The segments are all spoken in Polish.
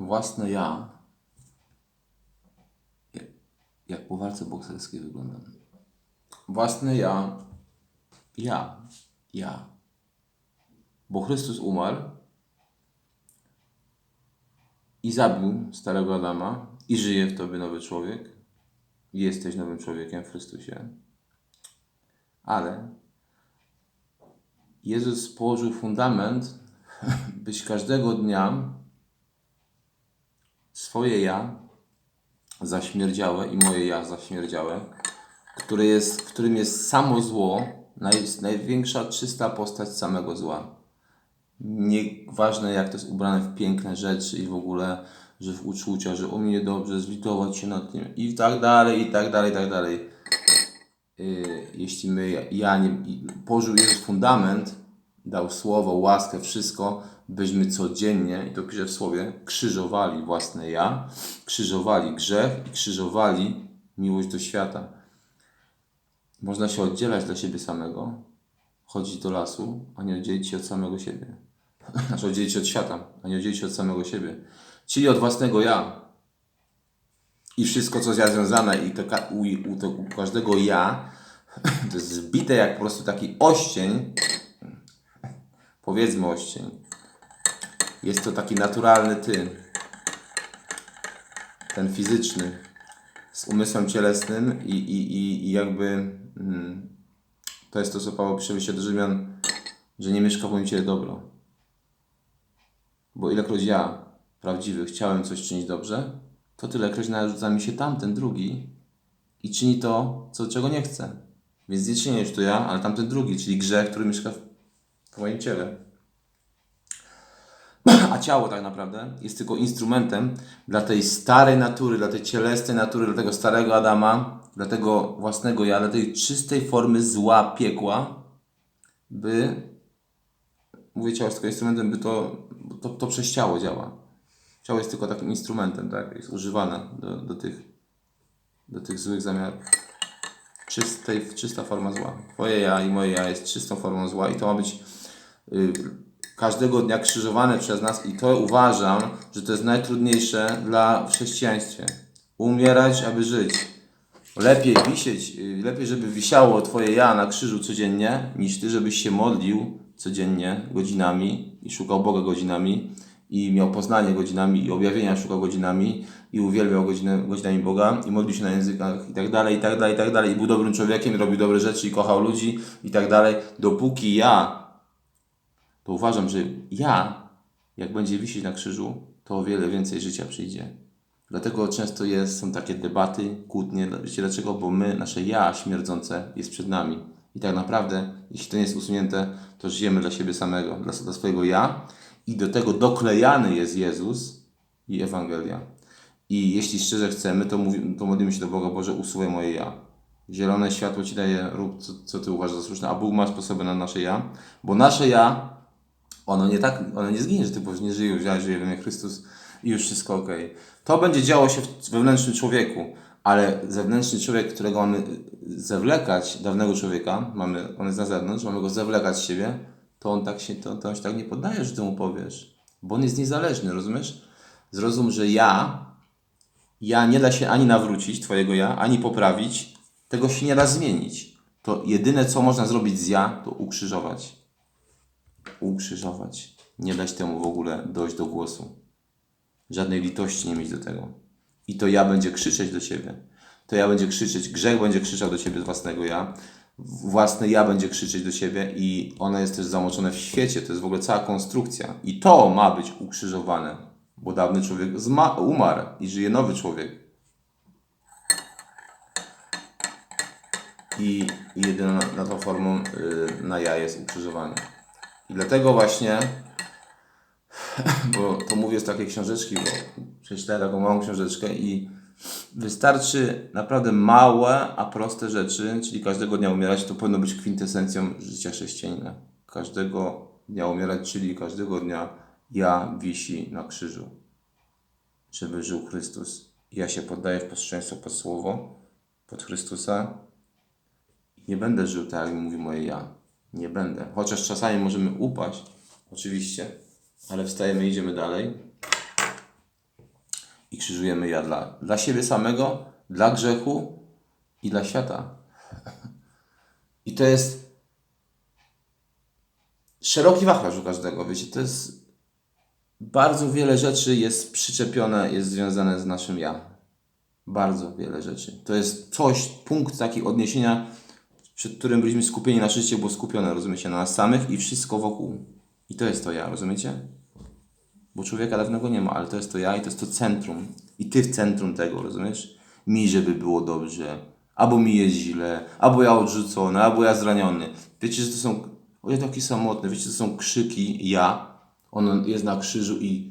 własne ja, jak, po walce bokserskiej wyglądam. Własne ja, ja, ja. Bo Chrystus umarł i zabił starego Adama i żyje w tobie nowy człowiek. Jesteś nowym człowiekiem w Chrystusie. Ale Jezus położył fundament, byś każdego dnia swoje ja zaśmierdziałe i moje ja zaśmierdziałe, które jest, w którym jest samo zło, naj, największa czysta postać samego zła. Nieważne jak to jest ubrane w piękne rzeczy i w ogóle, że w uczucia, że o mnie dobrze, zlitować się nad tym i tak dalej, i tak dalej, i tak dalej. Yy, jeśli my, ja nie, położył Jezus fundament, dał słowo, łaskę, wszystko, byśmy codziennie, i to pisze w słowie, krzyżowali własne ja, krzyżowali grzech i krzyżowali miłość do świata. Można się oddzielać dla siebie samego, chodzić do lasu, a nie oddzielić się od samego siebie. Znaczy oddzielić się od świata, a nie oddzielić się od samego siebie. Czyli od własnego ja. I wszystko, co jest związane, i to, u, u, to, u każdego ja, to jest zbite jak po prostu taki oścień, powiedzmy oścień. Jest to taki naturalny ty, ten fizyczny, z umysłem cielesnym i, i, i, i jakby mm, to jest to, co Paweł w liście do Rzymian, że nie mieszka w moim ciele dobro. Bo ilekroć ja, prawdziwy, chciałem coś czynić dobrze, to tylekroć narzuca mi się tamten drugi i czyni to, co, czego nie chcę. Więc nie czynię już to ja, ale tamten drugi, czyli grzech, który mieszka w moim ciele. A ciało tak naprawdę jest tylko instrumentem dla tej starej natury, dla tej cielesnej natury, dla tego starego Adama, dla tego własnego ja, dla tej czystej formy zła, piekła, by, mówię ciało jest tylko instrumentem, by to, to, to przez ciało działa. Ciało jest tylko takim instrumentem, tak, jest używane do, do, tych, do tych złych zamiarów. Czystej, czysta forma zła. Twoje ja i moje ja jest czystą formą zła i to ma być y, każdego dnia krzyżowane przez nas i to uważam, że to jest najtrudniejsze dla w chrześcijaństwie. Umierać, aby żyć. Lepiej wisieć, y, lepiej żeby wisiało Twoje ja na krzyżu codziennie, niż Ty, żebyś się modlił codziennie godzinami i szukał Boga godzinami i miał poznanie godzinami i objawienia szukał godzinami i uwielbiał godzinami Boga i modlił się na językach i tak dalej, i tak dalej, i tak dalej i był dobrym człowiekiem, robił dobre rzeczy i kochał ludzi i tak dalej, dopóki ja to uważam, że ja, jak będzie wisieć na krzyżu, to o wiele więcej życia przyjdzie. Dlatego często jest, są takie debaty, kłótnie. Wiecie dlaczego? Bo my, nasze ja śmierdzące jest przed nami. I tak naprawdę, jeśli to nie jest usunięte, to żyjemy dla siebie samego, dla, dla swojego ja. I do tego doklejany jest Jezus i Ewangelia. I jeśli szczerze chcemy, to, mówi, to modlimy się do Boga, Boże, usuwaj moje ja. Zielone światło Ci daje, rób co, co Ty uważasz za słuszne, a Bóg ma sposoby na nasze ja. Bo nasze ja ono nie tak, ono nie zginie, że ty powiesz, nie żyję, ja żyję w imię Chrystus i już wszystko ok. To będzie działo się w wewnętrznym człowieku, ale zewnętrzny człowiek, którego mamy zawlekać, dawnego człowieka, mamy, on jest na zewnątrz, mamy go zawlekać z siebie, to on tak się, to, to on się tak nie poddaje, że ty mu powiesz, bo on jest niezależny, rozumiesz? Zrozum, że ja, ja nie da się ani nawrócić, twojego ja, ani poprawić, tego się nie da zmienić. To jedyne, co można zrobić z ja, to ukrzyżować ukrzyżować. Nie dać temu w ogóle dojść do głosu. Żadnej litości nie mieć do tego. I to ja będzie krzyczeć do ciebie. To ja będzie krzyczeć, grzech będzie krzyczał do ciebie z własnego ja. Własne ja będzie krzyczeć do ciebie i ono jest też zamoczone w świecie. To jest w ogóle cała konstrukcja. I to ma być ukrzyżowane. Bo dawny człowiek umarł i żyje nowy człowiek. I jedyną na, tą formą y, na ja jest ukrzyżowanie. I dlatego właśnie, bo to mówię z takiej książeczki, bo przeczytałem taką małą książeczkę i wystarczy naprawdę małe, a proste rzeczy, czyli każdego dnia umierać, to powinno być kwintesencją życia chrześcijanina. Każdego dnia umierać, czyli każdego dnia ja wisi na krzyżu, żeby żył Chrystus. Ja się poddaję w posłuszeństwo pod Słowo, pod Chrystusa nie będę żył tak, jak mówi moje ja. Nie będę. Chociaż czasami możemy upaść, oczywiście, ale wstajemy idziemy dalej. I krzyżujemy ja dla, dla siebie samego, dla grzechu i dla świata. I to jest szeroki wachlarz u każdego, wiecie, to jest bardzo wiele rzeczy jest przyczepione, jest związane z naszym ja. Bardzo wiele rzeczy. To jest coś, punkt taki odniesienia, przed którym byliśmy skupieni, nasze życie było skupione, rozumiecie, na nas samych i wszystko wokół. I to jest to ja, rozumiecie? Bo człowieka dawnego nie ma, ale to jest to ja i to jest to centrum. I ty w centrum tego, rozumiesz? Mi, żeby było dobrze, albo mi jest źle, albo ja odrzucony, albo ja zraniony. Wiecie, że to są, o ja taki samotny, wiecie, to są krzyki ja. On jest na krzyżu i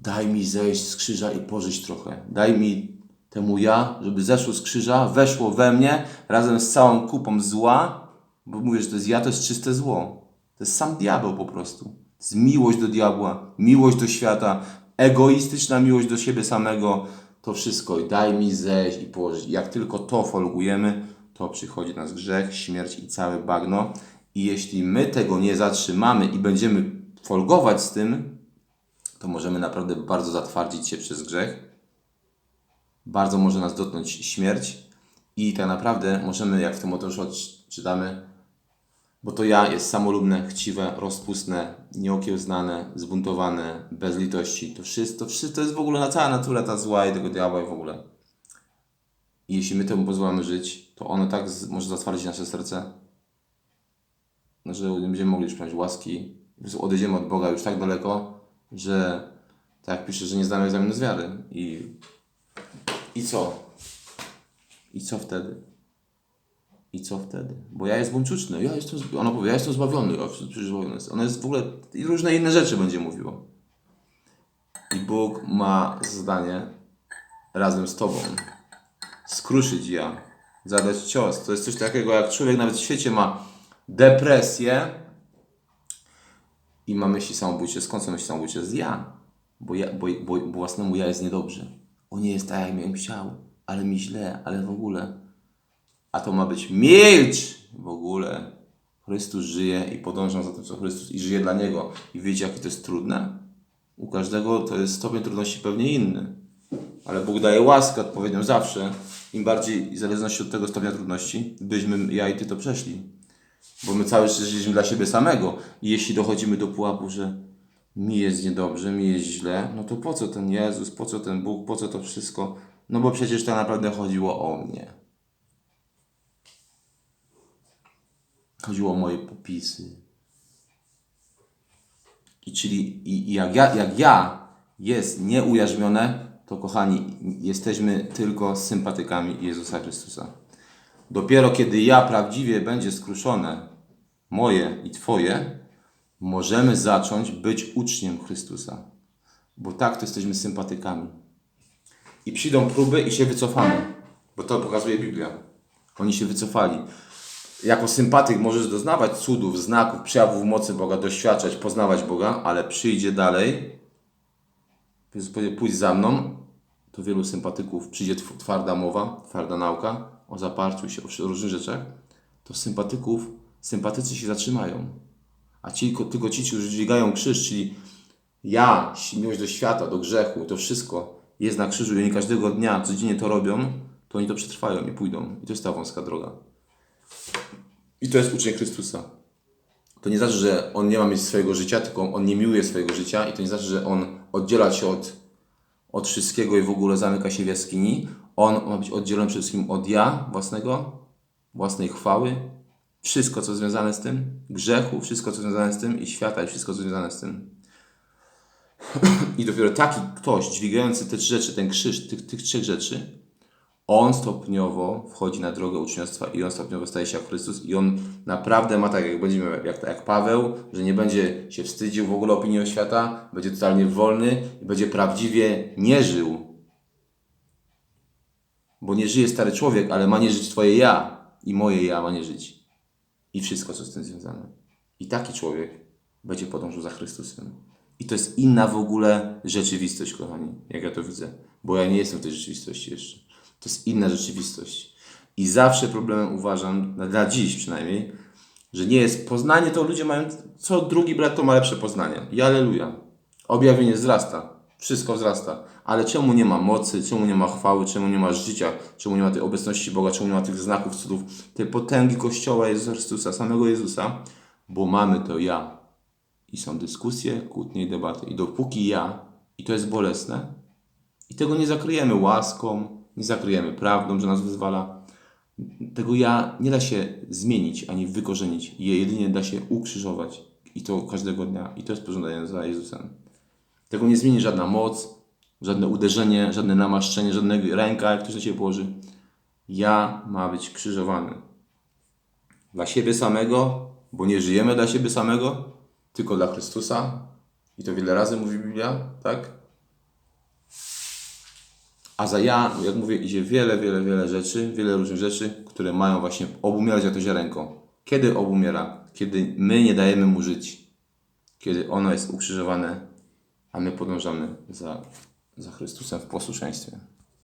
daj mi zejść z krzyża i pożyć trochę. Daj mi temu ja, żeby zeszło z krzyża, weszło we mnie razem z całą kupą zła, bo mówię, że to jest ja, to jest czyste zło. To jest sam diabeł po prostu. To jest miłość do diabła, miłość do świata, egoistyczna miłość do siebie samego. To wszystko i daj mi zejść i położyć. Jak tylko to folgujemy, to przychodzi nas grzech, śmierć i całe bagno. I jeśli my tego nie zatrzymamy i będziemy folgować z tym, to możemy naprawdę bardzo zatwardzić się przez grzech. Bardzo może nas dotknąć śmierć. I tak naprawdę możemy, jak w tym Mateuszu czytamy, bo to ja jest samolubne, chciwe, rozpustne, nieokiełznane, zbuntowane, bez litości. To wszystko, to wszystko jest w ogóle na cała natura ta zła i tego diabła i w ogóle. I jeśli my temu pozwalamy żyć, to ono tak z, może zatwardzić nasze serce, no, że nie będziemy mogli już przyjąć łaski. Odejdziemy od Boga już tak daleko, że tak jak pisze, że nie znamy egzaminu z wiary. I, I co? I co wtedy? I co wtedy? Bo ja jest buńczuczny, ja jestem, ona powie, ja jestem zbawiony, ja przecież zbawiony. Ona jest w ogóle, i różne inne rzeczy będzie mówiło. I Bóg ma zadanie razem z Tobą skruszyć ja, zadać cios. To jest coś takiego, jak człowiek nawet w świecie ma depresję i ma myśli samobójcze. Skąd są myśli samobójcze? Z ja. Bo, ja bo, bo, bo własnemu ja jest niedobrze. On nie jest tak, jak bym chciał, ale mi źle, ale w ogóle. A to ma być milcz w ogóle. Chrystus żyje i podążam za tym, co Chrystus i żyje dla Niego. I wiecie, jakie to jest trudne? U każdego to jest stopień trudności pewnie inny. Ale Bóg daje łaskę odpowiednią zawsze. Im bardziej, w zależności od tego stopnia trudności, byśmy ja i Ty to przeszli. Bo my cały czas żyliśmy dla siebie samego. I jeśli dochodzimy do pułapu, że mi jest niedobrze, mi jest źle, no to po co ten Jezus, po co ten Bóg, po co to wszystko? No bo przecież tak naprawdę chodziło o mnie. Chodziło o moje popisy. I czyli i, i jak, ja, jak ja jest nieujarzmione, to kochani, jesteśmy tylko sympatykami Jezusa Chrystusa. Dopiero kiedy ja prawdziwie będzie skruszone, moje i Twoje, możemy zacząć być uczniem Chrystusa. Bo tak to jesteśmy sympatykami. I przyjdą próby i się wycofamy. Bo to pokazuje Biblia. Oni się wycofali. Jako sympatyk możesz doznawać cudów, znaków, przejawów mocy Boga, doświadczać, poznawać Boga, ale przyjdzie dalej, pójdź za mną, to wielu sympatyków przyjdzie tw- twarda mowa, twarda nauka o zaparciu się, o różnych rzeczach, to sympatyków, sympatycy się zatrzymają. A ci, ko- tylko ci, którzy dźwigają krzyż, czyli ja, miłość do świata, do grzechu, to wszystko jest na krzyżu i oni każdego dnia, codziennie to robią, to oni to przetrwają i pójdą. I to jest ta wąska droga. I to jest uczeń Chrystusa. To nie znaczy, że on nie ma mieć swojego życia, tylko on nie miłuje swojego życia i to nie znaczy, że on oddziela się od, od wszystkiego i w ogóle zamyka się w jaskini. On ma być oddzielony przede wszystkim od ja własnego, własnej chwały, wszystko co związane z tym, grzechu, wszystko co związane z tym i świata i wszystko co związane z tym. I dopiero taki ktoś dźwigający te trzy rzeczy, ten krzyż tych, tych trzech rzeczy, on stopniowo wchodzi na drogę uczniostwa i on stopniowo staje się jak Chrystus i on naprawdę ma tak, jak będziemy, jak, jak Paweł, że nie będzie się wstydził w ogóle opinii o świata, będzie totalnie wolny i będzie prawdziwie nie żył. Bo nie żyje stary człowiek, ale ma nie żyć twoje ja i moje ja ma nie żyć. I wszystko, co z tym związane. I taki człowiek będzie podążał za Chrystusem. I to jest inna w ogóle rzeczywistość, kochani, jak ja to widzę. Bo ja nie jestem w tej rzeczywistości jeszcze. To jest inna rzeczywistość. I zawsze problemem uważam, dla dziś przynajmniej, że nie jest poznanie, to ludzie mają, co drugi brat to ma lepsze poznanie. I aleluja. Objawienie wzrasta. Wszystko wzrasta. Ale czemu nie ma mocy, czemu nie ma chwały, czemu nie ma życia, czemu nie ma tej obecności Boga, czemu nie ma tych znaków, cudów, tej potęgi Kościoła Jezusa Chrystusa, samego Jezusa? Bo mamy to ja. I są dyskusje, kłótnie i debaty. I dopóki ja, i to jest bolesne, i tego nie zakryjemy łaską, nie zakryjemy prawdą, że nas wyzwala, tego ja nie da się zmienić ani wykorzenić. Je jedynie da się ukrzyżować. I to każdego dnia. I to jest pożądanie za Jezusem. Tego nie zmieni żadna moc, żadne uderzenie, żadne namaszczenie, żadna ręka, jak ktoś na Ciebie położy. Ja ma być krzyżowany. Dla siebie samego, bo nie żyjemy dla siebie samego, tylko dla Chrystusa. I to wiele razy mówi Biblia, tak? A za ja, jak mówię, idzie wiele, wiele, wiele rzeczy, wiele różnych rzeczy, które mają właśnie obumierać jak to ziarenko. Kiedy obumiera? Kiedy my nie dajemy mu żyć. Kiedy ono jest ukrzyżowane, a my podążamy za, za Chrystusem w posłuszeństwie.